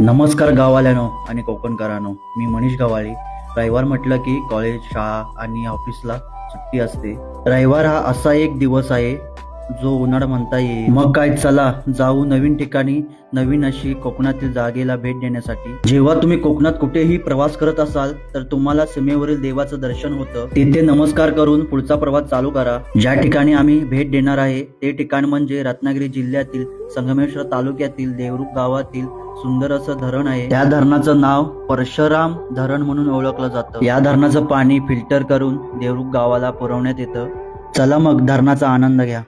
नमस्कार गावाल्यानो आणि कोकणकरानो मी मनीष गवाळी रविवार म्हटलं की कॉलेज शाळा आणि ऑफिसला सुट्टी असते. रविवार हा असा एक दिवस आहे जो उन्हाळा म्हणता येईल. मग काय चला जाऊ नवीन ठिकाणी नवीन अशी कोकणातील जागेला भेट देण्यासाठी. जेव्हा तुम्ही कोकणात कुठेही प्रवास करत असाल तर तुम्हाला सीमेवरील देवाचं दर्शन होतं. तिथे नमस्कार करून पुढचा प्रवास चालू करा. ज्या ठिकाणी आम्ही भेट देणार आहे ते ठिकाण म्हणजे रत्नागिरी जिल्ह्यातील संगमेश्वर तालुक्यातील देवरुख गावातील सुंदर असं धरण आहे. त्या धरणाचं नाव परशुराम धरण म्हणून ओळखलं जातं. या धरणाचं पाणी फिल्टर करून देवरुख गावाला पुरवण्यात येतं. चला मग धरणाचा आनंद घ्या.